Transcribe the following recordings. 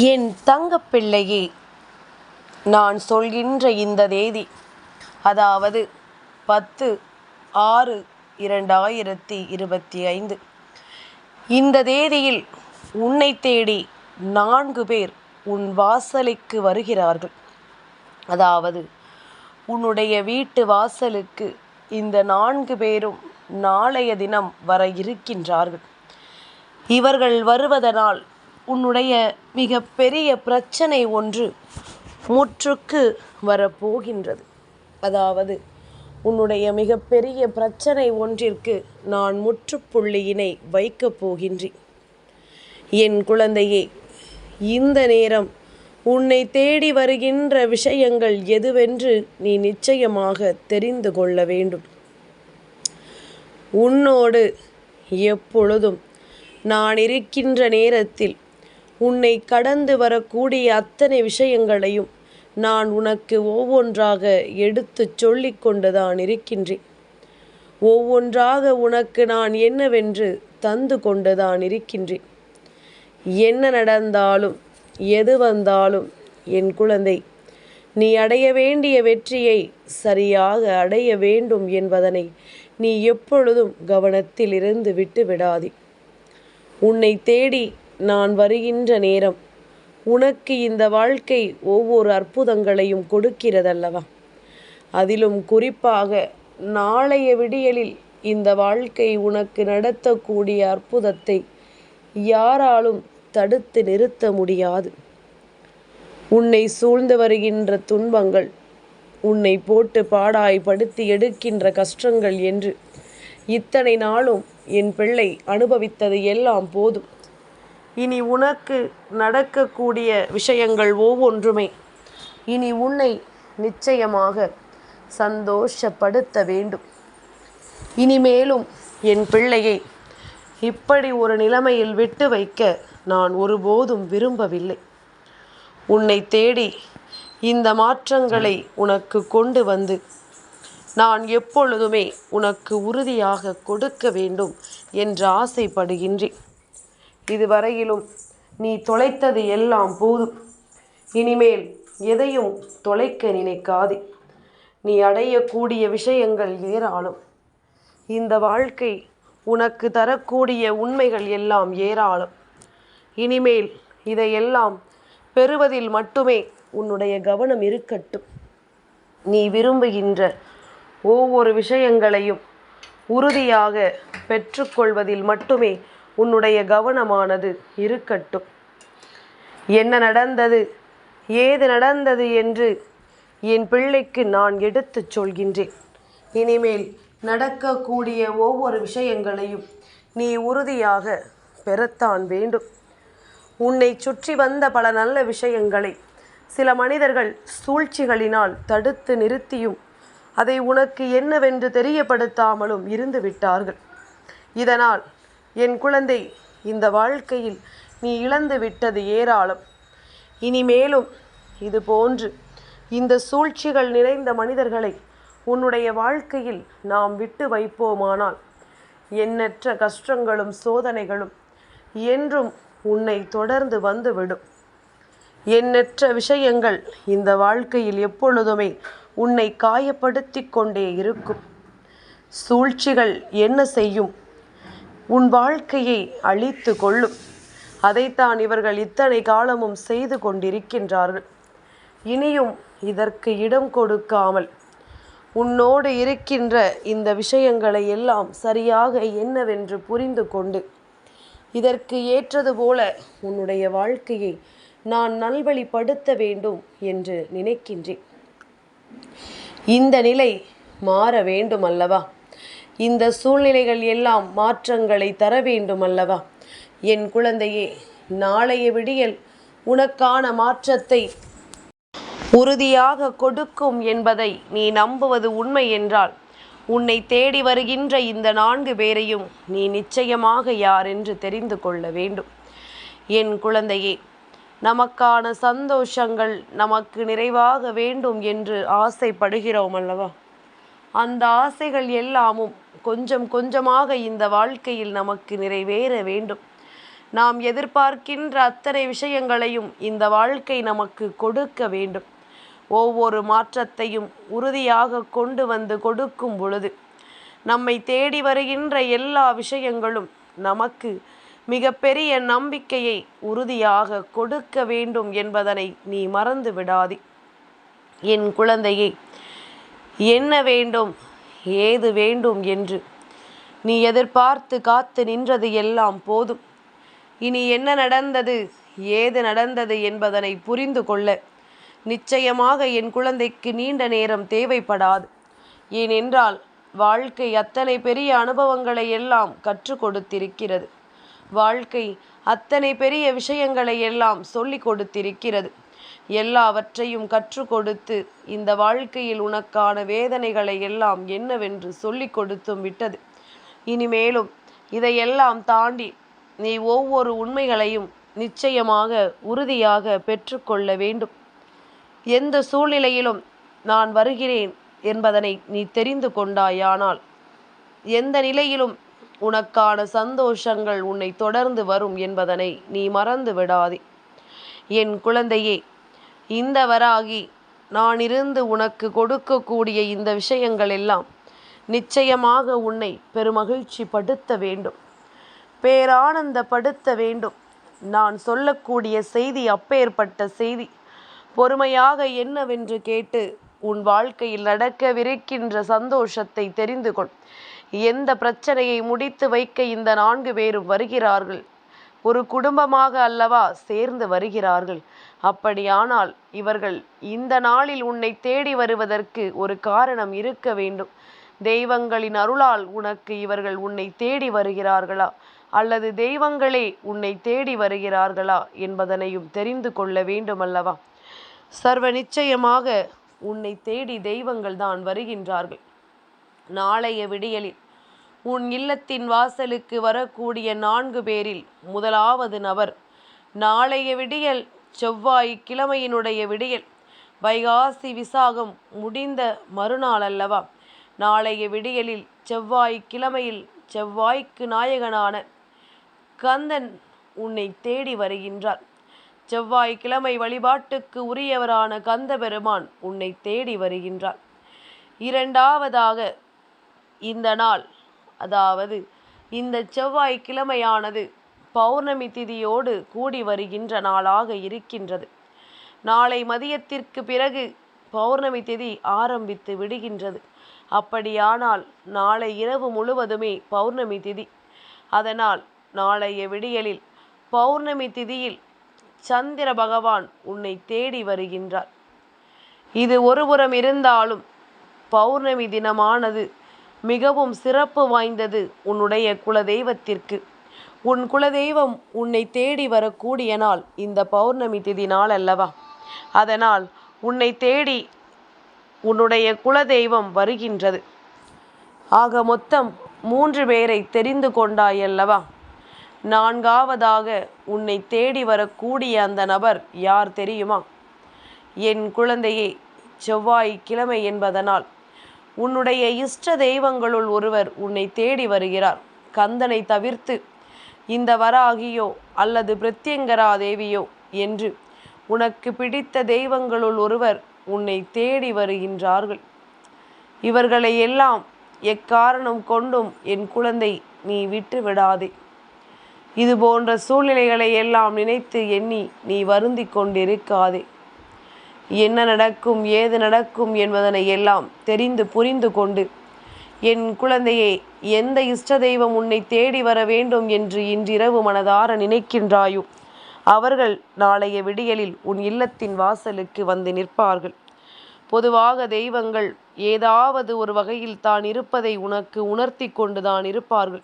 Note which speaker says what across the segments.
Speaker 1: என் தங்கப்பிள்ளையே நான் சொல்கின்ற இந்த தேதி அதாவது பத்து ஆறு இரண்டாயிரத்தி இருபத்தி ஐந்து. இந்த தேதியில் உன்னை தேடி நான்கு பேர் உன் வாசலுக்கு வருகிறார்கள். அதாவது உன்னுடைய வீட்டு வாசலுக்கு இந்த நான்கு பேரும் நாளைய தினம் வர இருக்கின்றார்கள். இவர்கள் வருவதனால் உன்னுடைய மிகப்பெரிய பிரச்சனை ஒன்று முற்றுக்கு வரப்போகின்றது. அதாவது உன்னுடைய மிகப்பெரிய பிரச்சனை ஒன்றிற்கு நான் முற்றுப்புள்ளியினை வைக்கப் போகின்றேன். என் குழந்தையே இந்த நேரம் உன்னை தேடி வருகின்ற விஷயங்கள் எதுவென்று நீ நிச்சயமாக தெரிந்து கொள்ள வேண்டும். உன்னோடு எப்பொழுதும் நான் இருக்கின்ற நேரத்தில் உன்னை கடந்து வரக்கூடிய அத்தனை விஷயங்களையும் நான் உனக்கு ஒவ்வொன்றாக எடுத்துச் சொல்லிக் கொண்டுதான் இருக்கின்றேன். ஒவ்வொன்றாக உனக்கு நான் என்னவென்று தந்து கொண்டுதான் இருக்கின்றேன். என்ன நடந்தாலும் எது வந்தாலும் என் குழந்தை நீ அடைய வேண்டிய வெற்றியை சரியாக அடைய வேண்டும் என்பதனை நீ எப்பொழுதும் கவனத்தில் இருந்து விட்டு விடாதே. உன்னை தேடி நான் வருகின்ற நேரம் உனக்கு இந்த வாழ்க்கை ஒவ்வொரு அற்புதங்களையும் கொடுக்கிறதல்லவா? அதிலும் குறிப்பாக நாளைய விடியலில் இந்த வாழ்க்கை உனக்கு நடத்தக்கூடிய அற்புதத்தை யாராலும் தடுத்து நிறுத்த முடியாது. உன்னை சூழ்ந்து வருகின்ற துன்பங்கள் உன்னை போட்டு பாடாய் படுத்தி எடுக்கின்ற கஷ்டங்கள் என்று இத்தனை நாளும் என் பிள்ளை அனுபவித்தது எல்லாம் போதும். இனி உனக்கு நடக்கக்கூடிய விஷயங்கள் ஒவ்வொன்றுமே இனி உன்னை நிச்சயமாக சந்தோஷப்படுத்த வேண்டும். இனிமேலும் என் பிள்ளையை இப்படி ஒரு நிலைமையில் விட்டு வைக்க நான் ஒருபோதும் விரும்பவில்லை. உன்னை தேடி இந்த மாற்றங்களை உனக்கு கொண்டு வந்து நான் எப்பொழுதுமே உனக்கு உறுதியாக கொடுக்க வேண்டும் என்று ஆசைப்படுகின்றேன். இதுவரையிலும் நீ தொலைத்தது எல்லாம் போதும். இனிமேல் எதையும் தொலைக்க நினைக்காதே. நீ அடையக்கூடிய விஷயங்கள் ஏராளம். இந்த வாழ்க்கை உனக்கு தரக்கூடிய உண்மைகள் எல்லாம் ஏராளம். இனிமேல் இதையெல்லாம் பெறுவதில் மட்டுமே உன்னுடைய கவனம் இருக்கட்டும். நீ விரும்புகின்ற ஒவ்வொரு விஷயங்களையும் உறுதியாக பெற்றுக்கொள்வதில் மட்டுமே உன்னுடைய கவனமானது இருக்கட்டும். என்ன நடந்தது? ஏது நடந்தது என்று என் பிள்ளைக்கு நான் எடுத்துச் சொல்கின்றேன். இனிமேல் நடக்கக்கூடிய ஒவ்வொரு விஷயங்களையும் நீ உறுதியாக பெறத்தான் வேண்டும். உன்னை சுற்றி வந்த பல நல்ல விஷயங்களை சில மனிதர்கள் சூழ்ச்சிகளினால் தடுத்து நிறுத்தியும் அதை உனக்கு என்னவென்று தெரியப்படுத்தாமலும் இருந்து விட்டார்கள். இதனால் என் குழந்தை இந்த வாழ்க்கையில் நீ இழந்து விட்டது ஏராளம். இனிமேலும் இது போன்று இந்த சூழ்ச்சிகள் நிறைந்த மனிதர்களை உன்னுடைய வாழ்க்கையில் நாம் விட்டு வைப்போமானால் எண்ணற்ற கஷ்டங்களும் சோதனைகளும் என்றும் உன்னை தொடர்ந்து வந்துவிடும். எண்ணற்ற விஷயங்கள் இந்த வாழ்க்கையில் எப்பொழுதுமே உன்னை காயப்படுத்தி கொண்டே இருக்கும். சூழ்ச்சிகள் என்ன செய்யும்? உன் வாழ்க்கையை அழித்து கொள்ளும். அதைத்தான் இவர்கள் இத்தனை காலமும் செய்து கொண்டிருக்கின்றார்கள். இனியும் இதற்கு இடம் கொடுக்காமல் உன்னோடு இருக்கின்ற இந்த விஷயங்களை எல்லாம் சரியாக என்னவென்று புரிந்து கொண்டு இதற்கு ஏற்றது போல உன்னுடைய வாழ்க்கையை நான் நல்வழிப்படுத்த வேண்டும் என்று நினைக்கின்றேன். இந்த நிலை மாற வேண்டும் அல்லவா? இந்த சூழ்நிலைகள் எல்லாம் மாற்றங்களை தர வேண்டும் அல்லவா என் குழந்தையே நாளைய விடியல் உனக்கான மாற்றத்தை உறுதியாக கொடுக்கும் என்பதை நீ நம்புவது உண்மை என்றால் உன்னை தேடி வருகின்ற இந்த நான்கு பேரையும் நீ நிச்சயமாக யார் என்று தெரிந்து கொள்ள வேண்டும். என் குழந்தையே நமக்கான சந்தோஷங்கள் நமக்கு நிறைவாக வேண்டும் என்று ஆசைப்படுகிறோம் அல்லவா அந்த ஆசைகள் எல்லாமும் கொஞ்சம் கொஞ்சமாக இந்த வாழ்க்கையில் நமக்கு நிறைவேற வேண்டும். நாம் எதிர்பார்க்கின்ற அத்தனை விஷயங்களையும் இந்த வாழ்க்கை நமக்கு கொடுக்க வேண்டும். ஒவ்வொரு மாற்றத்தையும் உறுதியாக கொண்டு வந்து கொடுக்கும் பொழுது நம்மை தேடி வருகின்ற எல்லா விஷயங்களும் நமக்கு மிகப்பெரிய நம்பிக்கையை உறுதியாக கொடுக்க வேண்டும் என்பதனை நீ மறந்து விடாதே. என் குழந்தையை என்ன வேண்டும்? ஏது வேண்டும் என்று. நீ எதிர்பார்த்து காத்து நின்றது எல்லாம் போதும். இனி என்ன நடந்தது? ஏது நடந்தது என்பதனை புரிந்து கொள்ள. நிச்சயமாக என் குழந்தைக்கு நீண்ட நேரம் தேவைப்படாது. ஏனென்றால் வாழ்க்கை அத்தனை பெரிய அனுபவங்களை எல்லாம் கற்றுக் கொடுத்திருக்கிறது. வாழ்க்கை அத்தனை பெரிய விஷயங்களை எல்லாம் சொல்லிக் கொடுத்திருக்கிறது. எல்லாவற்றையும் கற்றுக் கொடுத்து இந்த வாழ்க்கையில் உனக்கான வேதனைகளை எல்லாம் என்னவென்று சொல்லிக் கொடுத்தும் விட்டது. இனிமேலும் இதையெல்லாம் தாண்டி நீ ஒவ்வொரு உண்மைகளையும் நிச்சயமாக உறுதியாக பெற்றுக்கொள்ள வேண்டும். எந்த சூழ்நிலையிலும் நான் வருகிறேன் என்பதனை நீ தெரிந்து கொண்டாயானால் எந்த நிலையிலும் உனக்கான சந்தோஷங்கள் உன்னை தொடர்ந்து வரும் என்பதனை நீ மறந்து விடாதே. என் குழந்தையே இந்த வராகி நான் இருந்து உனக்கு கொடுக்கக்கூடிய இந்த விஷயங்கள் எல்லாம் நிச்சயமாக உன்னை பெருமகிழ்ச்சி படுத்த வேண்டும். பேரானந்தப்படுத்த வேண்டும். நான் சொல்லக்கூடிய செய்தி அப்பேற்பட்ட செய்தி பொறுமையாக என்னவென்று கேட்டு உன் வாழ்க்கையில் நடக்கவிருக்கின்ற சந்தோஷத்தை தெரிந்து கொள். எந்த பிரச்சனையை முடித்து வைக்க இந்த நான்கு பேரும் வருகிறார்கள்? ஒரு குடும்பமாக அல்லவா சேர்ந்து வருகிறார்கள். அப்படியானால் இவர்கள் இந்த நாளில் உன்னை தேடி வருவதற்கு ஒரு காரணம் இருக்க வேண்டும். தெய்வங்களின் அருளால் உனக்கு இவர்கள் உன்னை தேடி வருகிறார்களா? அல்லது தெய்வங்களே உன்னை தேடி வருகிறார்களா என்பதனையும் தெரிந்து கொள்ள வேண்டும் அல்லவா சர்வ நிச்சயமாக உன்னை தேடி தெய்வங்கள் தான் வருகின்றார்கள். நாளைய விடியலில் உன் இல்லத்தின் வாசலுக்கு வரக்கூடிய நான்கு பேரில் முதலாவது நபர் நாளைய விடியல் செவ்வாய் கிழமையினுடைய விடியல் வைகாசி விசாகம் முடிந்த மறுநாள் அல்லவா? நாளைய விடியலில் செவ்வாய் கிழமையில் செவ்வாய்க்கு நாயகனான கந்தன் உன்னை தேடி வருகின்றார். செவ்வாய் கிழமை வழிபாட்டுக்கு உரியவரான கந்த பெருமான் உன்னை தேடி வருகின்றார். இரண்டாவதாக இந்த நாள் அதாவது இந்த செவ்வாய் கிழமையானது பௌர்ணமி திதியோடு கூடி வருகின்ற நாளாக இருக்கின்றது. நாளை மதியத்திற்கு பிறகு பௌர்ணமி திதி ஆரம்பித்து விடுகின்றது. அப்படியானால் நாளை இரவு முழுவதுமே பௌர்ணமி திதி. அதனால் நாளைய விடியலில் பௌர்ணமி திதியில் சந்திர பகவான் உன்னை தேடி வருகின்றார். இது ஒருபுறம் இருந்தாலும் பௌர்ணமி தினமானது மிகவும் சிறப்பு வாய்ந்தது உன்னுடைய குலதெய்வத்திற்கு. உன் குலதெய்வம் உன்னை தேடி வரக்கூடிய நாள் இந்த பௌர்ணமி திதி நாள் அல்லவா அதனால் உன்னை தேடி உன்னுடைய குலதெய்வம் வருகின்றது. ஆக மொத்தம் மூன்று பேரை தெரிந்து கொண்டாயல்லவா? நான்காவதாக உன்னை தேடி வரக்கூடிய அந்த நபர் யார் தெரியுமா? என் குழந்தையே செவ்வாய் கிழமை என்பதனால் உன்னுடைய இஷ்ட தெய்வங்களுள் ஒருவர் உன்னை தேடி வருகிறார். கந்தனை தவிர்த்து இந்த வராகியோ அல்லது பிரத்யங்கரா தேவியோ என்று உனக்கு பிடித்த தெய்வங்களுள் ஒருவர் உன்னை தேடி வருகின்றார்கள். இவர்களை எல்லாம் எக்காரணம் கொண்டும் என் குழந்தை நீ விட்டு விடாதே. இது போன்ற சூழ்நிலைகளை எல்லாம் நினைத்து எண்ணி நீ வருந்தி கொண்டிருக்காதே. என்ன நடக்கும் ஏது நடக்கும் என்பதனை எல்லாம் தெரிந்து புரிந்து கொண்டு என் குழந்தையே எந்த இஷ்ட தெய்வம் உன்னை தேடி வர வேண்டும் என்று இன்றிரவு மனதார நினைக்கின்றாயோ? அவர்கள் நாளைய விடியலில் உன் இல்லத்தின் வாசலுக்கு வந்து நிற்பார்கள். பொதுவாக தெய்வங்கள் ஏதாவது ஒரு வகையில் தான் இருப்பதை உனக்கு உணர்த்தி கொண்டுதான் இருப்பார்கள்.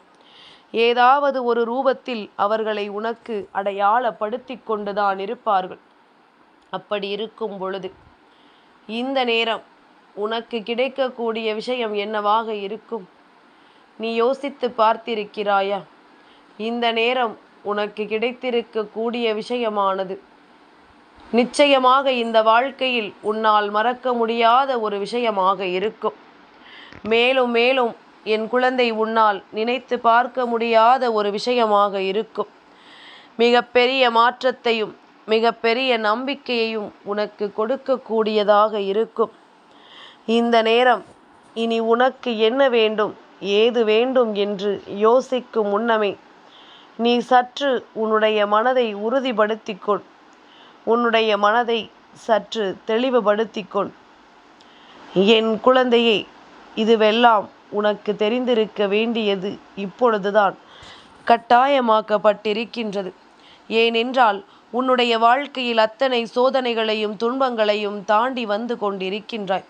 Speaker 1: ஏதாவது ஒரு ரூபத்தில் அவர்களை உனக்கு அடையாளப்படுத்தி கொண்டுதான் இருப்பார்கள். அப்படி இருக்கும் பொழுது இந்த நேரம் உனக்கு கிடைக்கக்கூடிய விஷயம் என்னவாக இருக்கும்? நீ யோசித்து பார்த்திருக்கிறாயா? இந்த நேரம் உனக்கு கிடைத்திருக்கக்கூடிய விஷயமானது. நிச்சயமாக இந்த வாழ்க்கையில் உன்னால் மறக்க முடியாத ஒரு விஷயமாக இருக்கும். மேலும் மேலும் என் குழந்தை உன்னால் நினைத்து பார்க்க முடியாத ஒரு விஷயமாக இருக்கும். மிகப்பெரிய மாற்றத்தையும் மிகப்பெரிய நம்பிக்கையையும் உனக்கு கொடுக்கக்கூடியதாக இருக்கும். இந்த நேரம் இனி உனக்கு என்ன வேண்டும் ஏது வேண்டும் என்று யோசிக்கும் முன்னமே நீ சற்று உன்னுடைய மனதை உறுதிப்படுத்திக்கொள். உன்னுடைய மனதை சற்று தெளிவுபடுத்திக்கொள். என் குழந்தையே இதுவெல்லாம் உனக்கு தெரிந்திருக்க வேண்டியது இப்பொழுதுதான் கட்டாயமாக்கப்பட்டிருக்கின்றது. ஏனென்றால் உன்னுடைய வாழ்க்கையில் அத்தனை சோதனைகளையும் துன்பங்களையும் தாண்டி வந்து கொண்டிருக்கின்றாய்.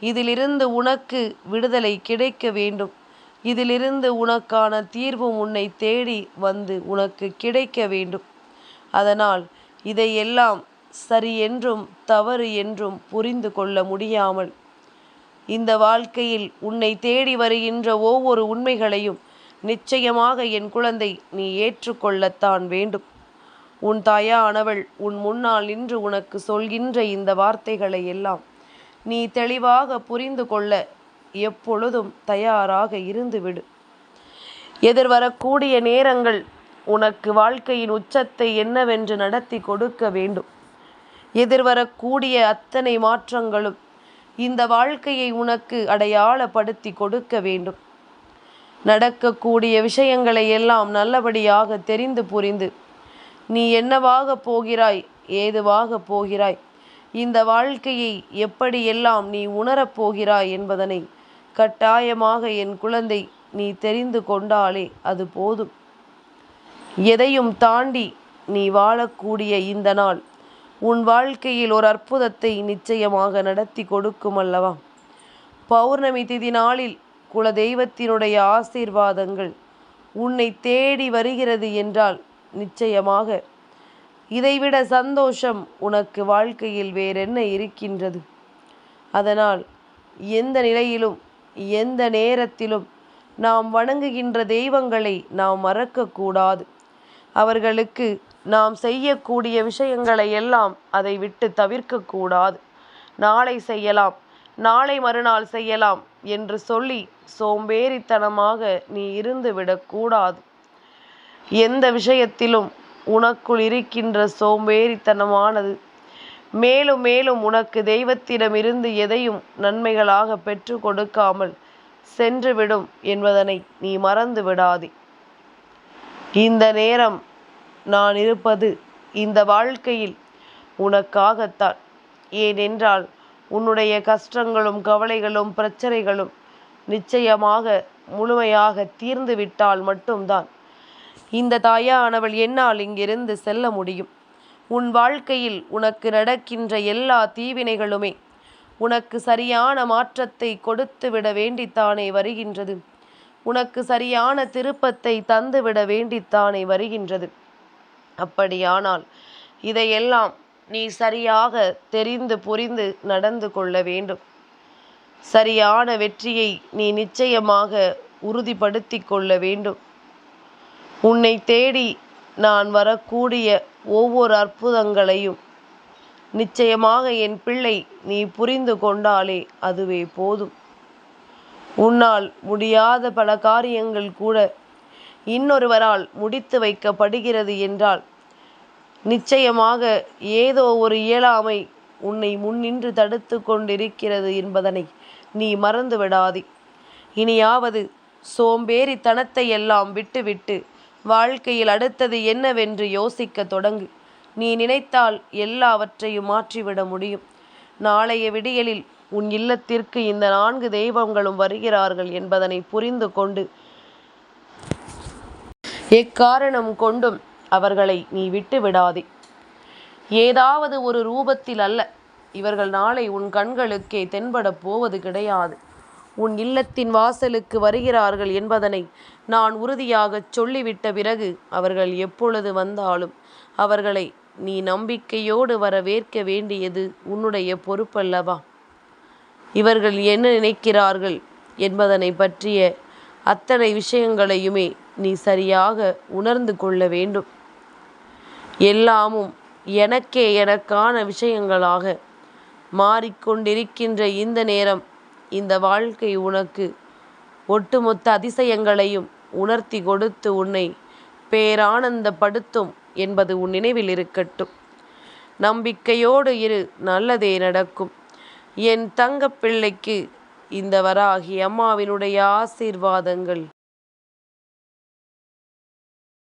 Speaker 1: இதிலிருந்து உனக்கு விடுதலை கிடைக்க வேண்டும். இதிலிருந்து உனக்கான தீர்வும் உன்னை தேடி வந்து உனக்கு கிடைக்க வேண்டும். அதனால் இதையெல்லாம் சரி என்றும் தவறு என்றும் புரிந்து கொள்ள முடியாமல் இந்த வாழ்க்கையில் உன்னை தேடி வருகின்ற ஒவ்வொரு உண்மைகளையும் நிச்சயமாக என் குழந்தை நீ ஏற்றுக்கொள்ளத்தான் வேண்டும். உன் தாயானவள் உன் முன்னால் நின்று உனக்கு சொல்கின்ற இந்த வார்த்தைகளை எல்லாம் நீ தெளிவாக புரிந்து கொள்ள எப்பொழுதும் தயாராக இருந்துவிடு எதிர்வரக்கூடிய நேரங்கள் உனக்கு வாழ்க்கையின் உச்சத்தை என்னவென்று நடத்தி கொடுக்க வேண்டும். எதிர்வரக்கூடிய அத்தனை மாற்றங்களும் இந்த வாழ்க்கையை உனக்கு அடையாளப்படுத்தி கொடுக்க வேண்டும். நடக்கக்கூடிய விஷயங்களை எல்லாம் நல்லபடியாக தெரிந்து புரிந்து நீ என்னவாக போகிறாய்? ஏதுவாக போகிறாய்? இந்த வாழ்க்கையை எப்படியெல்லாம் நீ உணரப் போகிறாய் என்பதனை கட்டாயமாக என் குழந்தை நீ தெரிந்து கொண்டாலே அது போதும். எதையும் தாண்டி நீ வாழக்கூடிய இந்த நாள் உன் வாழ்க்கையில் ஒரு அற்புதத்தை நிச்சயமாக நடத்தி கொடுக்கும் அல்லவா? பௌர்ணமி திதி நாளில் குலதெய்வத்தினுடைய ஆசீர்வாதங்கள் உன்னை தேடி வருகிறது என்றால் நிச்சயமாக. இதைவிட சந்தோஷம் உனக்கு வாழ்க்கையில் வேறென்ன இருக்கின்றது? அதனால் எந்த நிலையிலும் எந்த நேரத்திலும் நாம் வணங்குகின்ற தெய்வங்களை நாம் மறக்கக்கூடாது. அவர்களுக்கு நாம் செய்யக்கூடிய விஷயங்களை எல்லாம் அதை விட்டு தவிர்க்கக்கூடாது. நாளை செய்யலாம் நாளை மறுநாள் செய்யலாம் என்று சொல்லி சோம்பேறித்தனமாக நீ இருந்து விடக்கூடாது. எந்த விஷயத்திலும் உனக்குள் இருக்கின்ற சோம்பேறித்தனமானது. மேலும் மேலும் உனக்கு தெய்வத்திடமிருந்து எதையும் நன்மைகளாக பெற்று கொடுக்காமல் சென்றுவிடும் என்பதனை நீ மறந்து விடாதே. இந்த நேரம் நான் இருப்பது இந்த வாழ்க்கையில் உனக்காகத்தான். ஏனென்றால் உன்னுடைய கஷ்டங்களும் கவலைகளும் பிரச்சனைகளும் நிச்சயமாக முழுமையாக தீர்ந்து விட்டால் மட்டும்தான். இந்த தாயானவள் என்னால் இங்கிருந்து செல்ல முடியும். உன் வாழ்க்கையில் உனக்கு நடக்கின்ற எல்லா தீவினைகளுமே உனக்கு சரியான மாற்றத்தை கொடுத்து விட வேண்டித்தானே வருகின்றது. உனக்கு சரியான திருப்பத்தை தந்துவிட வேண்டித்தானே வருகின்றது. அப்படியானால் இதையெல்லாம் நீ சரியாக தெரிந்து புரிந்து நடந்து கொள்ள வேண்டும். சரியான வெற்றியை நீ நிச்சயமாக உறுதிப்படுத்தி கொள்ள வேண்டும். உன்னை தேடி நான் வரக்கூடிய ஒவ்வொரு அற்புதங்களையும் நிச்சயமாக என் பிள்ளை நீ புரிந்து கொண்டாலே அதுவே போதும். உன்னால் முடியாத பல காரியங்கள் கூட இன்னொருவரால் முடித்து வைக்கப்படுகிறது என்றால் நிச்சயமாக ஏதோ ஒரு இயலாமை உன்னை முன்னின்று தடுத்து கொண்டிருக்கிறது என்பதனை நீ மறந்து விடாதே இனியாவது சோம்பேறித்தனத்தை எல்லாம் விட்டுவிட்டு வாழ்க்கையில் அடுத்தது என்னவென்று யோசிக்க தொடங்கு. நீ நினைத்தால் எல்லாவற்றையும் மாற்றிவிட முடியும். நாளைய விடியலில் உன் இல்லத்திற்கு இந்த நான்கு தெய்வங்களும் வருகிறார்கள் என்பதனை புரிந்து கொண்டு எக்காரணம் கொண்டும் அவர்களை நீ விட்டு விடாதே. ஏதாவது ஒரு ரூபத்தில் அல்ல இவர்கள் நாளை உன் கண்களுக்கே தென்படப் போவது கிடையாது. உன் இல்லத்தின் வாசலுக்கு வருகிறார்கள் என்பதனை நான் உறுதியாகச் சொல்லிவிட்ட பிறகு அவர்கள் எப்பொழுது வந்தாலும் அவர்களை நீ நம்பிக்கையோடு வரவேற்க வேண்டியது உன்னுடைய பொறுப்பல்லவா? இவர்கள் என்ன நினைக்கிறார்கள் என்பதனை பற்றிய அத்தனை விஷயங்களையுமே நீ சரியாக உணர்ந்து கொள்ள வேண்டும். எல்லாமும் எனக்கே எனக்கான விஷயங்களாக மாறிக்கொண்டிருக்கின்ற இந்த நேரம் இந்த வாழ்க்கை உனக்கு. ஒட்டுமொத்த அதிசயங்களையும் உணர்த்தி கொடுத்து உன்னை பேரானந்தப்படுத்தும் என்பது உன் நினைவில் இருக்கட்டும். நம்பிக்கையோடு இரு நல்லதே நடக்கும். என் தங்கப்பிள்ளைக்கு இந்த வராகி அம்மாவினுடைய ஆசீர்வாதங்கள்.